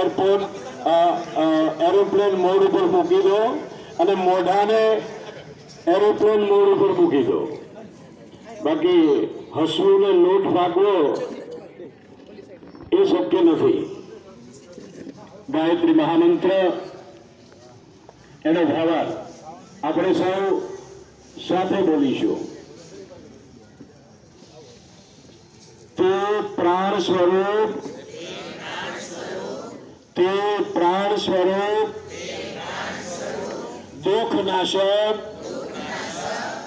Airport aeroplane mode ઉપર મૂકી દો અને મોઢાને એરોપ્લેન મોડ ઉપર મૂકી દો. બાકી હસવું ને લોટ ફાંકવો એ શક્ય નથી. ગાયત્રી મહામંત્ર, એનો ભાવાર્થ આપણે સૌ સાથે બોલીશું. તે પ્રાણ સ્વરૂપ તે પ્રાણ સ્વરૂપ દુઃખ નાશક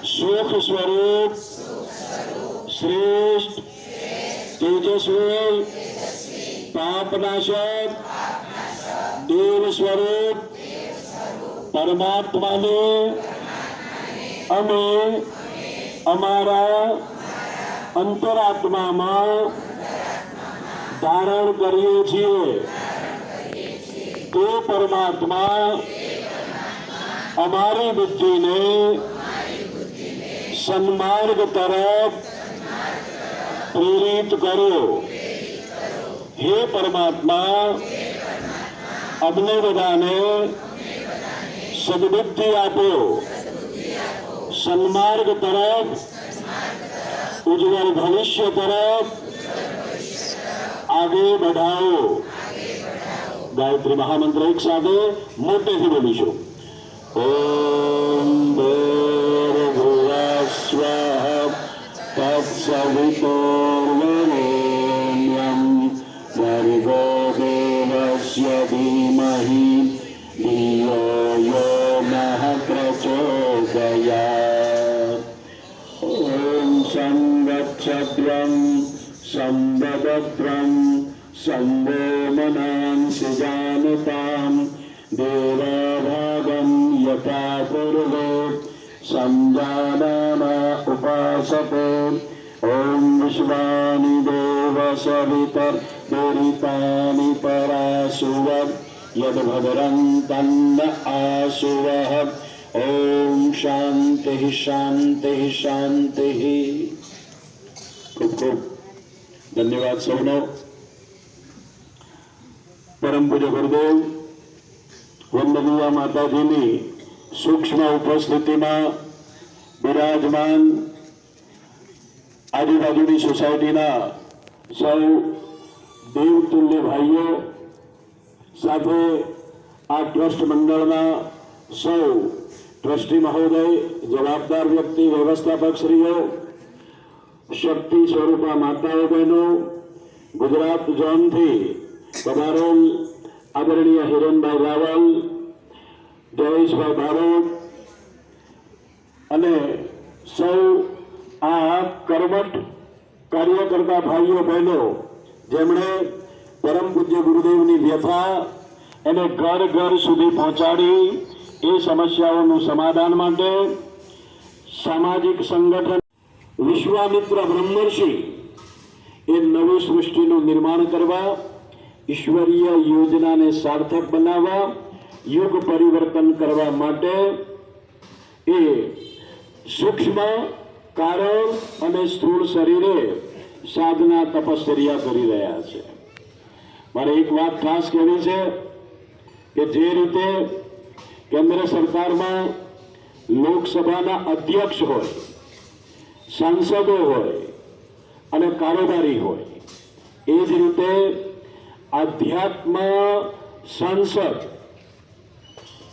સુખ સ્વરૂપ, શ્રેષ્ઠ, તેજસ્વી, પાપનાશક, દેવ સ્વરૂપ, પરમાત્માને અમે અમારા અંતરાત્મામાં ધારણ કરીએ છીએ. हे परमात्मा, हमारी बुद्धि ने सन्मार्ग तरफ़ प्रेरित करो। हे परमात्मा, अपने बदाने सदबुद्धि आप। सन्मार्ग तरफ़, उज्जवल भविष्य तरफ़ आगे बढ़ाओ। ગાયત્રી મહામંત્ર એક સાથે મોટેથી બોલીશું. ઓમ ભૂરસ્વ તત્સવિતોર્વરેણ્યમ ભર્ગો દેવસ્ય ધીમહિ ધિયો યો નઃ પ્રચોદયા ઓમ સંવત્સદ્વં સંવદત્રં संवो मनांसि जानतां देवाभागं यथा पूर्वे संजानाम उपासते ॐ विश्वानि देव सवितर्दुरितानि पराशुवत् यद्भद्रं तन्न आशुवः ઓમ શાંતિ શાંતિ શાંતિ ખૂબ ખૂબ ધન્યવાદ સૌનો પરમ પૂજ્ય ગુરુદેવ, વંદનીય માતાજીની સૂક્ષ્મ ઉપસ્થિતિમાં બિરાજમાન આજુબાજુની સોસાયટીના સૌ દેવતુલ્ય ભાઈઓ સાથે આ ટ્રસ્ટ મંડળના સૌ ટ્રસ્ટી મહોદય, જવાબદાર વ્યક્તિ, વ્યવસ્થાપક શ્રીઓ, શક્તિ સ્વરૂપા માતાઓ બહેનો, ગુજરાત ઝોનથી પધારેલ આદરણીય હિરણભાઈ રાવલ, જયેશભાઈ બારોટ અને સૌ આ કર્મઠ કાર્યકર્તા ભાઈઓ બહેનો, જેમણે પરમ પૂજ્ય ગુરુદેવની વ્યથા એને ઘર ઘર સુધી પહોંચાડી એ સમસ્યાઓનું સમાધાન માટે સામાજિક સંગઠન વિશ્વામિત્ર બ્રહ્મર્ષિ એ નવી સૃષ્ટિનું નિર્માણ કરવા ઈશ્વરીય યોજનાને સાર્થક બનાવવા, યુગ પરિવર્તન કરવા માટે એ સૂક્ષ્મ કારણ અને સ્થૂળ શરીરે સાધના તપશ્ચર્યા કરી રહ્યા છે. મારે એક વાત ખાસ કહેવી છે કે જે રીતે કેન્દ્ર સરકારમાં લોકસભાના અધ્યક્ષ હોય, સાંસદો હોય અને કારોબારી હોય, એ જ રીતે આધ્યાત્મ સંસદ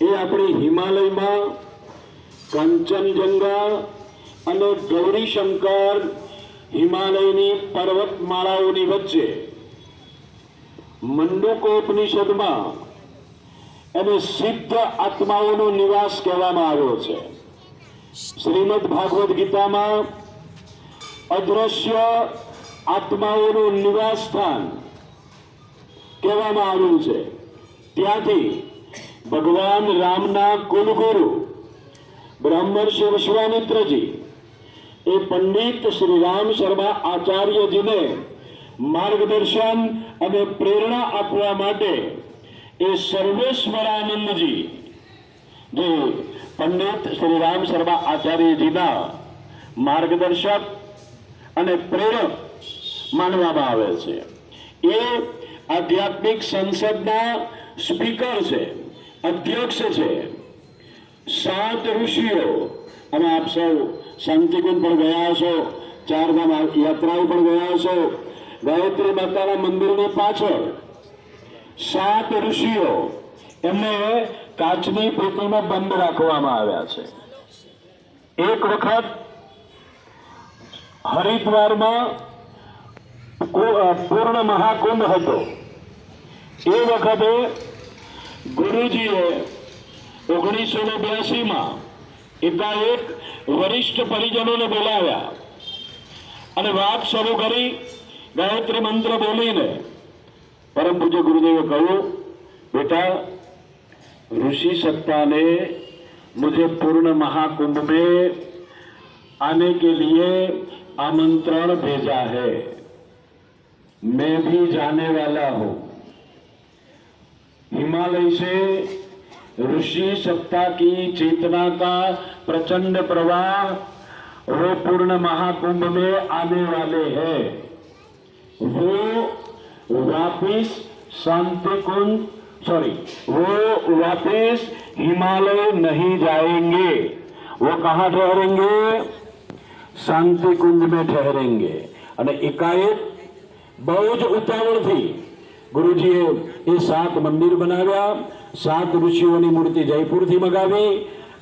એ આપણી હિમાલયમાં કંચનજંગા અને ગૌરીશંકર હિમાલયની પર્વતમાળાઓની વચ્ચે મંડુકોપનિષદમાં એને સિદ્ધ આત્માઓનો નિવાસ કહેવામાં આવ્યો છે. શ્રીમદ ભાગવત ગીતામાં અદ્રશ્ય આત્માઓનું નિવાસ સ્થાન કહેવામાં આવ્યું છે. ત્યાંથી ભગવાન રામના કુલગુરુ બ્રહ્મર્ષિ વિશ્વામિત્રજી એ પંડિત શ્રી રામ શર્મા આચાર્યજીને માર્ગદર્શન અને પ્રેરણા આપવા માટે એ સર્વેશ્વરાનંદજી, જે પંડિત શ્રી રામ શર્મા આચાર્યજીના માર્ગદર્શક અને પ્રેરક માનવામાં આવે છે. એ આધ્યાત્મિક સંસદના સ્પીકર છે, અધ્યક્ષ છે. સાત ઋષિઓ, અને આપ સૌ શાંતિકુંજ પણ ગયા હશો, ચારધામ યાત્રાઓ પણ ગયા હશો, ગાયત્રી માતાના મંદિરની પાછળ. સાત ઋષિઓ, એમને કાચની પેટીમાં બંધ રાખવામાં આવ્યા છે. એક વખત હરિદ્વારમાં પૂર્ણ મહાકુંભ હતો એ વખતે ગુરુજીએ ઓગણીસો ને બ્યાસીમાં એકાએક વરિષ્ઠ પરિજનોને બોલાવ્યા અને વાત શરૂ કરી ગાયત્રી મંત્ર બોલીને પરમ પૂજ્ય ગુરુદેવે કહ્યું बेटा ऋषि सत्ता ने मुझे पूर्ण महाकुंभ में आने के लिए आमंत्रण भेजा है मैं भी जाने वाला हूं हिमालय से ऋषि सत्ता की चेतना का प्रचंड प्रवाह वो पूर्ण महाकुंभ में आने वाले हैं वो वापिस शांति कुंज सॉरी वो वापिस हिमालय नहीं जाएंगे वो कहाँ ठहरेंगे શાંતિ કુંજમાં ઠહેરેંગે અને એકાએક બહુ જ ઉતાવળથી ગુરુજીએ એ સાત મંદિર બનાવ્યા, સાત ઋષિઓની મૂર્તિ જયપુરથી મગાવી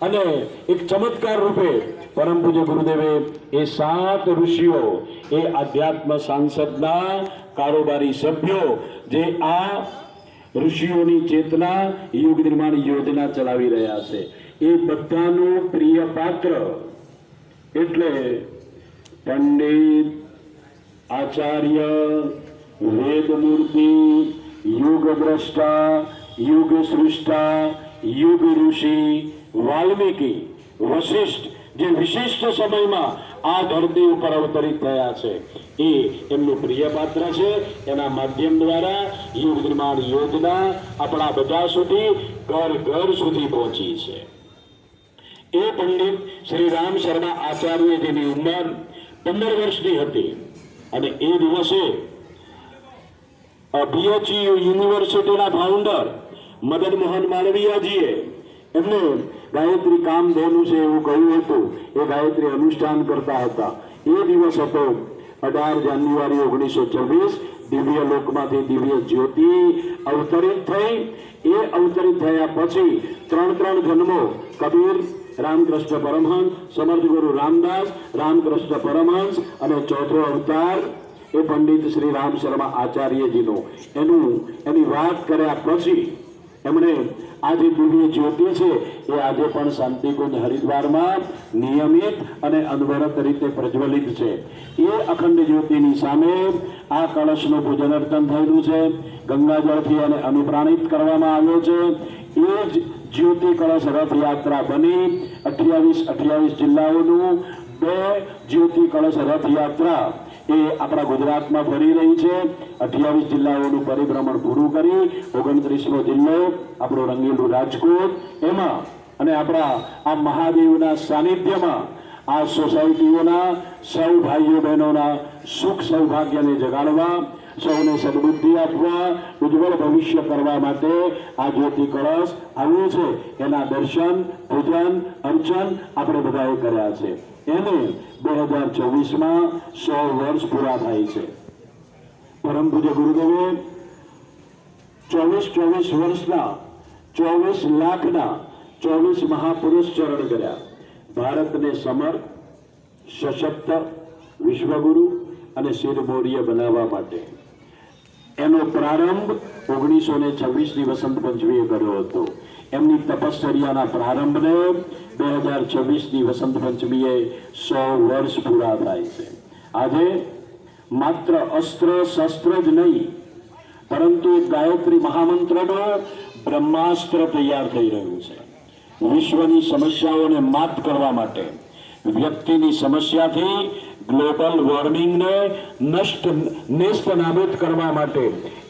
અને એક ચમત્કાર રૂપે પરમ પૂજ્ય ગુરુદેવે એ સાત ઋષિઓ, એ આધ્યાત્મ સાંસદના કારોબારી સભ્યો જે આ ઋષિઓની ચેતના યુગ નિર્માણ યોજના ચલાવી રહ્યા છે. એ બધાનું પ્રિય પાત્ર એટલે પંડિત આચાર્ય વેદમૂર્તિ યુગ દ્રષ્ટા યુગ સૃષ્ટા યુગ ઋષિ વાલ્મીકી વશિષ્ઠ જે વિશિષ્ટ સમયમાં આ ધરતી ઉપર અવતરિત થયા છે. એ એમનું પ્રિય પાત્ર છે. એના માધ્યમ દ્વારા યુગ નિર્માણ યોજના આપણા બધા સુધી, ઘર ઘર સુધી પહોંચી છે. એ પંડિત શ્રી રામ શર્મા આચાર્ય જેની ઉંમર પંદર વર્ષની હતી. અને એ દિવસે બીએચયુ યુનિવર્સિટીના ફાઉન્ડર મદન મોહન માલવીયાજીએ એમને ગાયત્રી કામ ધેનું છે એવું કહ્યું હતું. એ ગાયત્રી અનુષ્ઠાન કરતા હતા. એ દિવસ હતો અઢાર જાન્યુઆરી ઓગણીસો છવ્વીસ. દિવ્ય લોકમાંથી દિવ્ય જ્યોતિ અવતરિત થઈ. એ અવતરિત થયા પછી ત્રણ ત્રણ જન્મો કબીર રામકૃષ્ણ પરમહંસ, સમર્થ ગુરુ રામદાસ, રામકૃષ્ણ પરમહંસ અને ચોથો અવતાર એ પંડિત શ્રી રામ શર્મા આચાર્યજીનો. એનું, એની વાત કર્યા પછી એમણે આ જે દિવ્ય જ્યોતિ છે, એ આજે પણ શાંતિકુંજ હરિદ્વારમાં નિયમિત અને અનવરત રીતે પ્રજ્વલિત છે. એ અખંડ જ્યોતિની સામે આ કળશનું પૂજન અર્ચન થયેલું છે. ગંગાજળથી એને અનુપ્રાણિત કરવામાં આવ્યો છે. એ જ જ્યોતિ કળશ રથયાત્રા બની અઠ્યાવીસ અઠ્યાવીસ જિલ્લાઓનું બે જ્યોતિ કળશ રથયાત્રા એ આપણા ગુજરાતમાં ફરી રહી છે. અઠ્યાવીસ જિલ્લાઓનું પરિભ્રમણ પૂરું કરી ઓગણત્રીસમો જિલ્લો, આપણો રંગીલું રાજકોટ. એમાં અને આપણા આ મહાદેવના સાનિધ્યમાં આ સોસાયટીઓના સૌ ભાઈઓ બહેનોના સુખ સૌભાગ્યને જગાડવા સૌને સદબુદ્ધિ આપવા, ઉજ્જવળ ભવિષ્ય કરવા માટે આ જ્યોતિ કળશ આવ્યો છે. એના દર્શન, પૂજન, અર્ચન આપણે બધાએ કર્યા છે. એને બે હજાર ચોવીસમાં સો વર્ષ પૂરા થાય છે. પરમ પૂજ્ય ગુરુદેવે, ચોવીસ ચોવીસ વર્ષના, ચોવીસ લાખના, ચોવીસ મહાપુરુષ ચરણ કર્યા. ભારતને સમર્થ સશક્ત, વિશ્વગુરુ અને શિરમોરીય બનાવવા માટે. એનો પ્રારંભ ઓગણીસો ને છવ્વીસની વસંત પંચમીએ કર્યો હતો. એમની તપશ્ચર્યાના પ્રારંભને બે હજાર છવ્વીસની વસંત પંચમીએ સો વર્ષ પૂરા થાય છે. આજે માત્ર અસ્ત્ર શસ્ત્ર જ નહીં, પરંતુ ગાયત્રી મહામંત્રનો બ્રહ્માસ્ત્ર તૈયાર થઈ રહ્યું છે. વિશ્વની સમસ્યાઓને માત કરવા માટે વ્યક્તિની સમસ્યાથી ગ્લોબલ વોર્મિંગને નષ્ટ નેસ્ત નાબૂદ કરવા માટે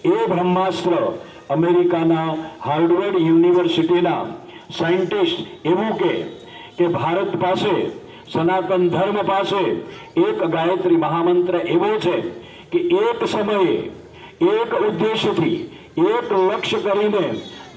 એ બ્રહ્માસ્ત્ર અમેરિકાના હાર્વર્ડ યુનિવર્સિટીના સાયન્ટિસ્ટ એવું કે કે ભારત પાસે, સનાતન ધર્મ પાસે એક ગાયત્રી મહામંત્ર એવો છે કે એક સમયે, એક ઉદ્દેશથી એક લક્ષ્ય કરીને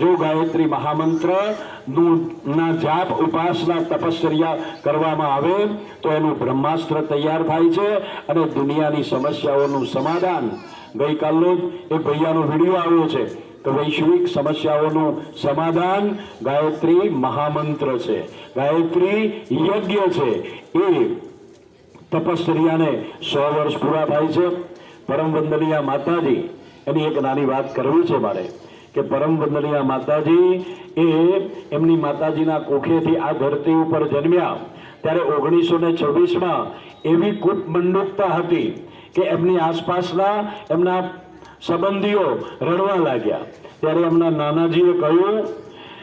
જો ગાયત્રી મહામંત્રનું ના જાપ, ઉપાસના, તપશ્ચર્યા કરવામાં આવે, તો એનું બ્રહ્માસ્ત્ર તૈયાર થાય છે અને દુનિયાની સમસ્યાઓનું સમાધાન. ગઈકાલનો જ એક ભૈયાનો વીડિયો આવ્યો છે તો વૈશ્વિક સમસ્યાઓનું સમાધાન ગાયત્રી મહામંત્ર છે. ગાયત્રી યજ્ઞ છે. એ તપશ્ચર્યાને સો વર્ષ પૂરા થાય છે. પરમ વંદનીય માતાજી, એની એક નાની વાત કરવી છે મારે. કે પરમ વંદનીય માતાજી, એ એમની માતાજીના કોખેથી આ ધરતી ઉપર જન્મ્યા. ત્યારે ઓગણીસો ને છવ્વીસમાં એવી કુટમંડુકતા હતી કે એમની આસપાસના એમના સંબંધીઓ રડવા લાગ્યા. ત્યારે એમના નાનાજીએ કહ્યું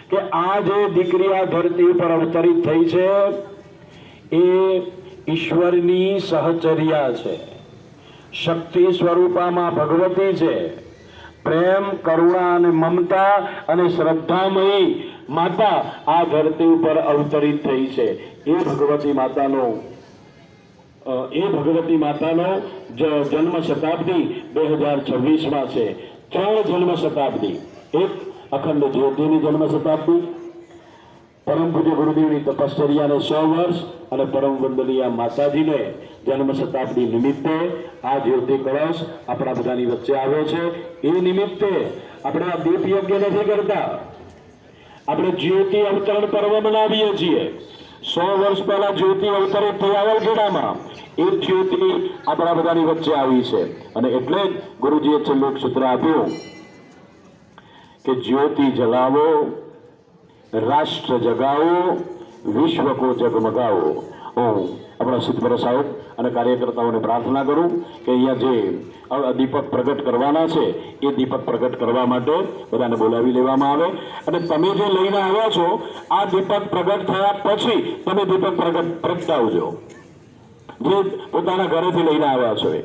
કે આ જે દીકરી આ ધરતી ઉપર અવતરિત થઈ છે, એ ઈશ્વરની સહચર્યા છે. શક્તિ સ્વરૂપામાં ભગવતી છે. પ્રેમ, કરુણા અને મમતા અને શ્રદ્ધામયી માતા આ ધરતી ઉપર અવતરિત થઈ છે. એ ભગવતી માતાનો એ ભગવતી માતાનો જન્મ શતાબ્દી બે હજાર છવ્વીસમાં છે. ત્રણ જન્મ શતાબ્દી. એક અખંડ જ્યોતિની જન્મ શતાબ્દી પરમ પૂજ્ય ગુરુદેવની તપશ્ચર્યાને સો વર્ષ અને પરમ વંદનીય માતાજીને જન્મ શતાબ્દી નિમિત્તે આ જ્યોતિ કળશ આપણા બધાની વચ્ચે આવ્યો છે. એ નિમિત્તે આપણે આ દીપ યજ્ઞ નથી કરતા. આપણે જ્યોતિ અવતરણ પર્વ મનાવીએ છીએ. સો વર્ષ પહેલા જ્યોતિ અવતરિત થઈ આવલખેડામાં એ જ્યોતિ આપણા બધાની વચ્ચે આવી છે. અને એટલે જ ગુરુજીએ છેલ્લું સૂત્ર આપ્યું કે જ્યોતિ જલાવો, રાષ્ટ્ર જગાવો, વિશ્વ કો જગમગાવો. હું આપણા સિદ્ધપર સાહેબ અને કાર્યકર્તાઓને પ્રાર્થના કરું કે અહીંયા જે દીપક પ્રગટ કરવાના છે, એ દીપક પ્રગટ કરવા માટે બધાને બોલાવી લેવામાં આવે. અને તમે જે લઈને આવ્યા છો, આ દીપક પ્રગટ થયા પછી તમે દીપક પ્રગટ પ્રગટાવજો. જે પોતાના ઘરેથી લઈને આવ્યા છો એ.